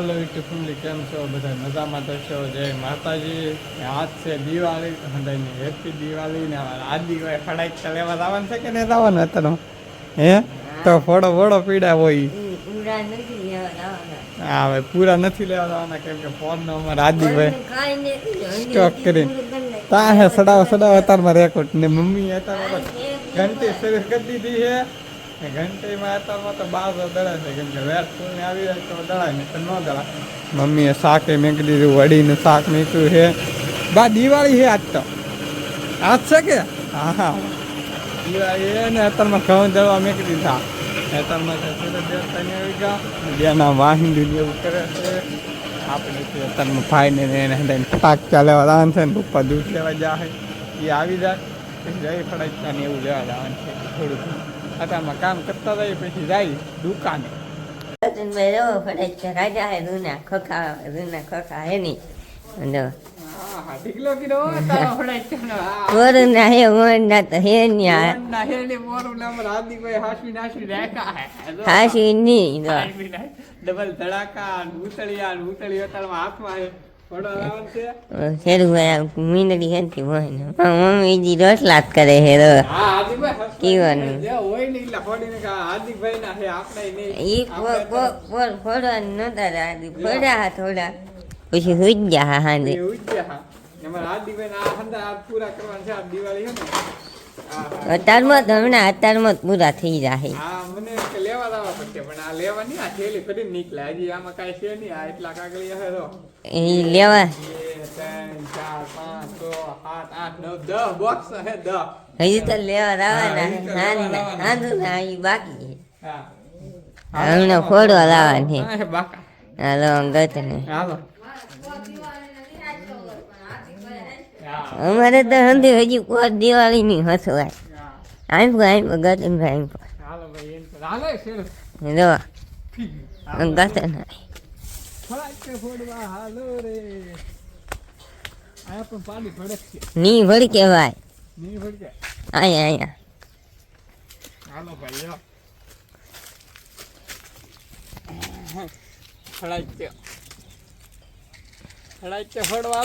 Hello YouTube family કેમ છો? બધા મજામાં તો છો? જય માતાજી. આજ છે દિવાળી. બધાની હેપી દિવાળી ને અમારા આદિવાય ફડાઈ લેવા આવવાનું છે કે નહીં આવવાનું અત્યારે? હે? તો ફોડો ફોડો પીડા હોય. હા હવે પૂરા નથી લેવા આવવાના કેમ કે ફોન નો અમારે આદિ નથી. સ્ટોક કરીને. કરી. તા હે સડાવ સડાવ અત્યારમાં રેકોર્ડ ને મમ્મી અત્યારે ઘંટી શરૂ કરી દીધી છે. ને ઘંટીમાં અત્યારમાં તો બાજો દળાય છે, કેમ કે આવી જાય તો દળાય ને તો દળાય. મમ્મીએ શાકે મેકી દીધું, વડીનું શાક મેંક્યું છે. બા, દિવાળી છે આજ તો. આજ છે કે? હા હા. દિવાળી છે ને, અત્યારમાં ઘઉં દળવા મેકી દીધા અત્યારમાં તો સુરત દેવતાની આવી ગયા. બેના વાહિંદી એવું કરે છે. આપણે તે અત્યારમાં ભાઈને એને હંધાઈને ફટાકડા લેવા જવાનું છે ને, પપ્પા દૂધ લેવા જાય એ આવી જાય. જઈ ફટાકડા ને એવું લેવા જવાનું છે. થોડું અત્યારમાં કામ કરતા જાય પછી જાય દુકાને રતનભાઈ રહો ફટાક છે. રાજા હે રૂના ખોખા રૂના ખોખા હે નહીં અને હા હા ઢીકલો કીધો તારો ફટાકડાનો. હા. વરુના હે વરના તો હે ન્યા ના ડબલ ધડાકા ઉતળિયા ઉતળી હાથમાં હે. ફોડો. શેરુભાઈ મીંદડી હતી હોય ને મમ્મી જી રોટલા જ કરે હે રો હા, કેવાનું? હે ઈ ફોડવા નતા રાજી ફોડ્યા થોડા પછી હુઈ ગયા હા હા. અમારા હાર્દિકભાઈ ના આ પૂરા કરવાના છે આ દિવાળી છે ને અત્યારમાં તો હમણાં અત્યારમાં જ પૂરા થઈ જાય હા મને લેવા લાવવા પડશે પણ આ લેવાની આ થેલી ફરી નીકળે. હજી આમાં કાંઈ છે નહીં આ એટલા કાગળિયા હે તો. એ લેવા. હજી તો લેવા લાવવાના બાકી હા. હમણાં ફોડવા લાવવાની હાલો ગત ને હાલો. અમારે તો હંધી હજી કોઈ દિવાળી ની હસવાય. આમ આમ ને આમ હાલો ભાઈ એમ તો હાલે હેલો જો હાલો. ગત ના પણ પાણી ભડક ભડકે. અહીંયા અહીંયા હાલો ભાઈ લો ફડાઈતે ફડાઈતે ફોડવા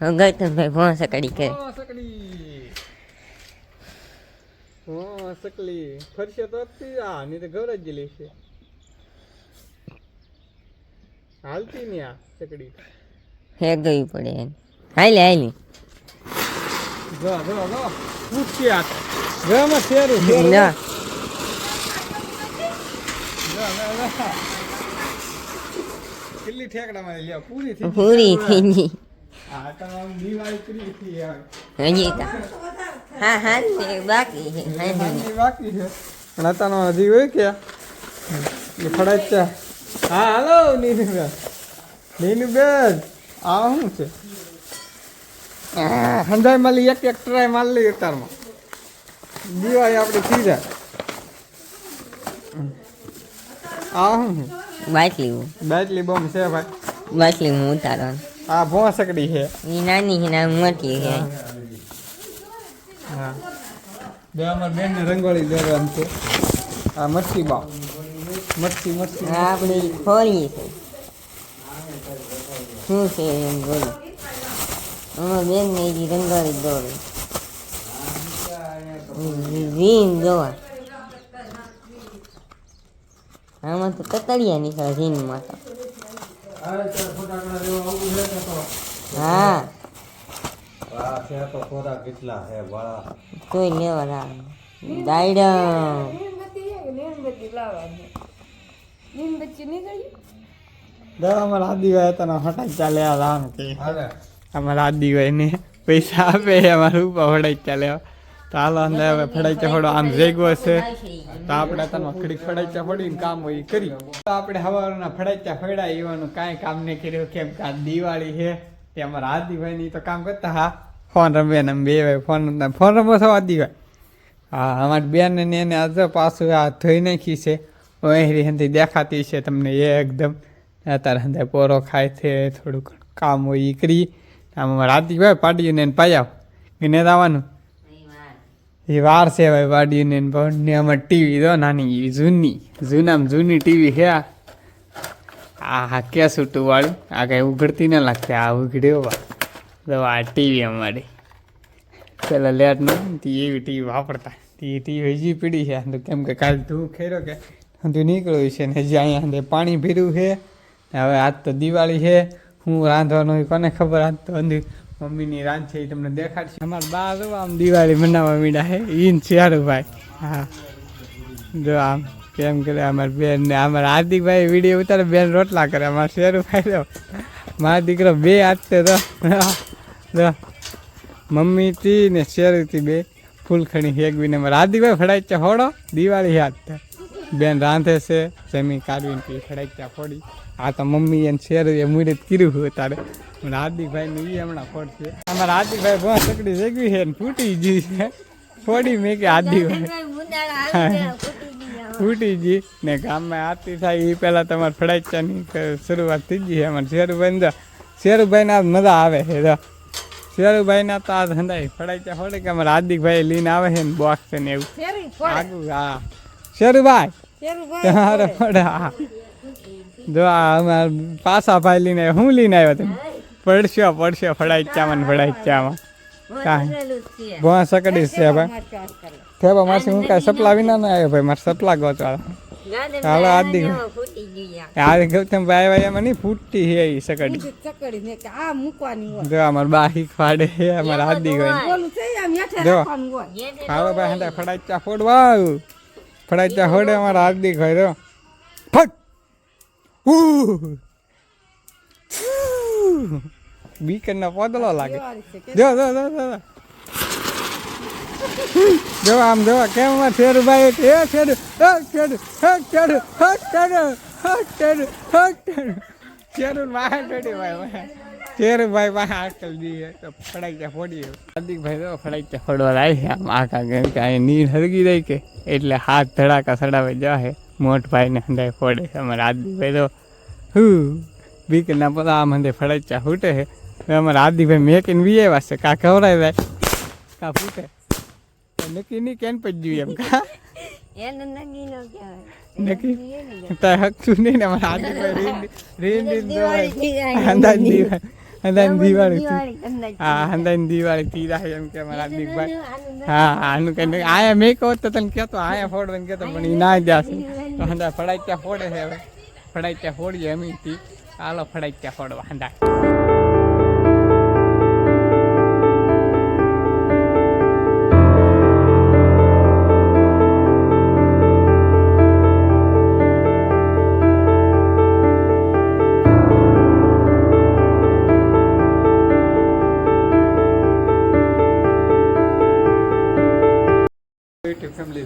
રે ગત ભાઈ ભોંસ કડી સકડી વાં સકલી ફરશે તો આ નહીં તો ગવરાજ જ છે હાલતી નહીં આ સકડી હે ગઈ પડે એને હાલે હાલી જો જો જો ઉઠી આ ગમે શેરું શેરું ના કેટલી ઠેકડા જો. લ્યા પૂરી થઈ. પૂરી થઈ ગઈ હજી હા હા બાકી છે બાકી છે. પણ અત્યારનો હજી હોય કે? ફડાય છે. હા હાલો નીનુબેન. નીનુબેન આ શું છે? હંધાઈ માલી એક એક ટ્રાય મારી લઈ અત્યારમાં દિવાળી આપણે થઈ જાય. આ શું બાટલી બેટલી બોમ્બ છે ભાઈ. બાટલી હું ઉતારવાનું. આ ભોંસકડી છે. એ નાની છે ને મોટી છે. હા. બે અમાર બેન ને રંગોળી દોરવાનું છે. આ મચ્છી બા મચ્છી આ આપણે ખોરી છે. શું છે એમ બોલો. અમારા બેન ને એ રંગોળી દોડે રીન જોવા. આમાં તો કતડિયા નીકળે જીનમાં તો. હા. તોય લેવા દાદા અમારા તને હટાઈ ચાલે રામ કે. અમારા આદિવાય ને પૈસા આપે અમારું ઉપર હટાઈ ચાલે. હાલો અંદર હવે ફડાઈ ફડો આમ જેગો છે. તો આપણે તમે ઘડીક ફડાઈચા ફોડીને કામ હોય કરી તો આપણે હવારના ફડાઈચા ફડ્યા એવાનું કાંઈ કામ નહીં કર્યું. કેમ કે આ દિવાળી છે તે અમારા આદિભાઈની તો કામ કરતા હા. ફોન રમે ને બે ભાઈ ફોન ફોન રમો છો આદિભાઈ? હા અમારી બેન ને એને આજે પાછું આ ધોઈ નાખી છે. ઓહરી હંધી દેખાતી છે તમને એ એકદમ. અત્યારે હંધે પોરો ખાય છે થોડુંક કામ હોય એ કરી. આમ અમારા આદિભાઈ પાડીને એને ગને આવવાનું. એ વાર છે ભાઈ વાડીને ને અમારે ટીવી દો નાની જૂની, જૂનામાં જૂની ટીવી છે આ. હા કેસુટું વાળું? આ કાંઈ ઉઘડતી ન લાગતી, આ ઉઘડ્યો તો આ ટીવી અમારી. પેલા લેટ નહોતી એવી ટીવી વાપરતા. તે ટીવી હજી પીડી છે. તો કેમ કે કાલ તું ખેરો કે હજુ નીકળ્યું છે ને હજી અહીંયા પાણી ભર્યું છે. હવે આજ તો દિવાળી છે. હું રાંધવાનું કોને ખબર? આજ તો અંદર મમ્મીની રાન છે એ તમને દેખાડશે. અમારા બા જો આમ દિવાળી મનાવવા મીડા છે ઈન શિયાળુભાઈ. ભાઈ હા. જો આમ કેમ કરે અમારા બેન ને, અમારા હાર્દિકભાઈ વીડિયો ઉતારે, બેન રોટલા કરે, અમારા શેરુભાઈ તો મારા દીકરો બે હાથે તો જો. મમ્મીથી ને શેરુથી બે ફૂલખણી હેગવીને અમારા હાર્દિકભાઈ ફડાઈ ચા હોડો દિવાળી હાથ બેન રાંધે છે જમી કાઢવીને પી ફડાઈ ચા ફોડી. આ તો મમ્મી એને શેર એ મુહૂર્ત કર્યું હોય તારે. પણ હાર્દિકભાઈ ને એ હમણાં ફોડશે અમારા હાર્દિકભાઈ બહુ સકડી શેકવી છે ને ફૂટી ગઈ છે. ફોડી મેં કે હાર્દિકભાઈ. ફૂટી ગઈ ને ગામમાં આરતી થાય એ પહેલાં તમારે ફડાઈચાની શરૂઆત થઈ ગઈ છે અમારે શેરુભાઈ તો. શેરુભાઈને આ મજા આવે છે તો. શેરુભાઈના તો આ ધંધા ફડાઈચા ફોડે કે અમારા હાર્દિકભાઈ લઈને આવે છે ને બોક્સ ને એવું. આગું હા. શેરુભાઈ. તમારે હા. જો આ પાસા ભાઈ લઈને આવ્યો હું લઈને આવ્યો તમે. પડશો ફળાઈ ચામાં ફળાઈ ચામાં કાંઈ. ભોં સકડી છે ભાઈ. થેબા માસી હું કાંઈ સપલા વિના ના આવ્યો ભાઈ મારે સપલા ગોચવાળા હાલો આદિ આ ગૌતમભાઈ ભાઈ એમાં નહીં ફૂટતી છે એ સકડી. જો અમારે બા શીખવાડે છે અમારા આદિ ભાઈ હેઠે જો. હાલો ભાઈ હંડા ફડાઈચા ફોડવા ફડાઈચા ફોડે અમારા હાર્દિક ભાઈ જો. ફટ. બીકરનો પોદળો લાગે જો જો જો જો જો. આમ જો કેમ અમાર શેરુભાઈ એ શેરુ હક શેરુ હક શેરુ હક શેરુ હક શેરુ હક શેરુ શેરુ વાહ ટોડી ભાઈ વાહ શેરુભાઈ વાહ આકલ દી તો ફડાઈ ત્યાં ફોડી હાર્દિકભાઈ તો ફડાઈ ત્યાં ફોડવા લાવી આમ આખા કેમ કે અહીં નીર હરગી રહી કે. એટલે હાથ ધડાકા સડાવે જાહે મોટ ભાઈને હંધાઈ ફોડે. અમારા હાર્દિકભાઈ તો હું? બીકના પોતા આ હંધે ફળચ્યા ફૂટે છે અમારા હાર્દિકભાઈ મેકીને બી આવ્યા છે. કા ખવડાય જાય? કા ફૂટે? નક્કી નહીં કેન પછી એમ. કા? નક્કી તાર હકતું નહીં ને અમારા આદિભાઈ રીન રીન અંદાજ દિવાળી. અંદાજ દિવાળી હા અંદાજ દિવાળી તીરા એમ કે અમારા હાર્દિકભાઈ હા આનું કઈ આયા મેં કહો તો તને કહેતો આયા ફોડવાનું કહેતો પણ એ ના જાશે તો ફડાઈ ત્યાં ફોડે છે હવે. ફડાઈ ત્યાં ફોડીએ એમ થી હાલો ફડાઈ ત્યાં ફોડવા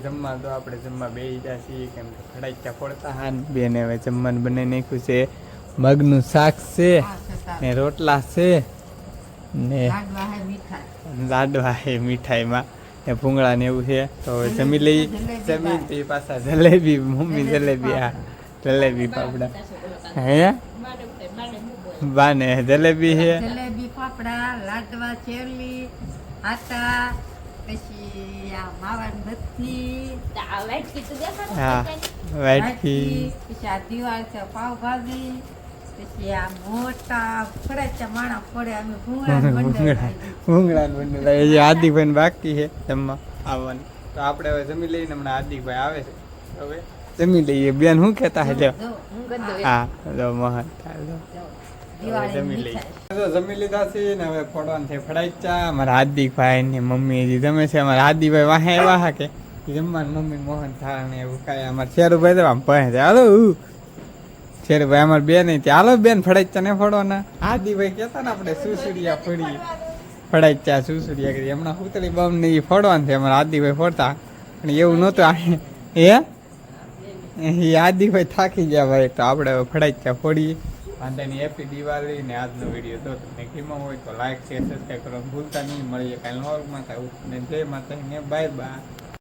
જમવા તો આપણે જમવા બે જા છીએ કેમ કે ફડાઈચા ફોડતા હા ને બેને હવે જમવાનું બનાવી નાખ્યું છે. મગનું શાક છે ને રોટલા છે ને લાડવા હે છે મીઠાઈમાં ને ભૂંગળા ને એવું છે. તો હવે જમી લઈ જમી તે પાછા જલેબી મમ્મી જલેબી હા. જલેબી પાપડા. હે? બાને જલેબી છે જલેબી પાપડા લાડવા ચેવલી આટા પછી આ માવાની બત્તી હા વાટકી પછી આ દિવાળી છે પાવભાજી પછી આ મોટા ફરાચા માણા ફોડે અમે ભૂંગળા ભૂંગળા ભૂંગળા એ જે બાકી છે જમવા આવવાનું તો આપણે હવે જમી લઈને હમણાં હાર્દિકભાઈ આવે છે હવે જમી લઈએ બેન શું કહેતા હે હા મોહન જમી લઈએ. જમી લીધા છે ને હવે ફોડવાનું છે ફડાઈ ચા અમારા હાર્દિકભાઈ ને મમ્મી હજી જમે છે. અમારા હાર્દિકભાઈ વાહે આવ્યા કે. જમવાનું મમ્મી મોહન થાળ ને એવું કાંઈ. અમારા શેરુભાઈ તો આમ પહે હાલો ઉ. શેરુભાઈ અમારે બેન નહીં હાલો બેન ફડાઈચા ને ફોડવાના. હાર્દિકભાઈ કેતા ને આપણે સુસુડિયા ફોડીએ. ફડાચ્યા સુસુડિયા કરી હમણાં હુતળી બમ ને એ ફોડવાનું છે. અમારા આદિભાઈ ફોડતા. પણ એવું નહોતું હે? એ આદિભાઈ થાકી ગયા ભાઈ. તો આપણે હવે ફડાચ્યા ફોડીએ વાંધાની હેપી દિવાળી ને આજનો વીડિયો તો તમને ગમ્યો હોય તો લાઈક શેર સબસ્ક્રાઈબ કરવાનું ભૂલતા નહીં. મળીએ કાલે નોર્મલ થાય જય માતા બાય બાય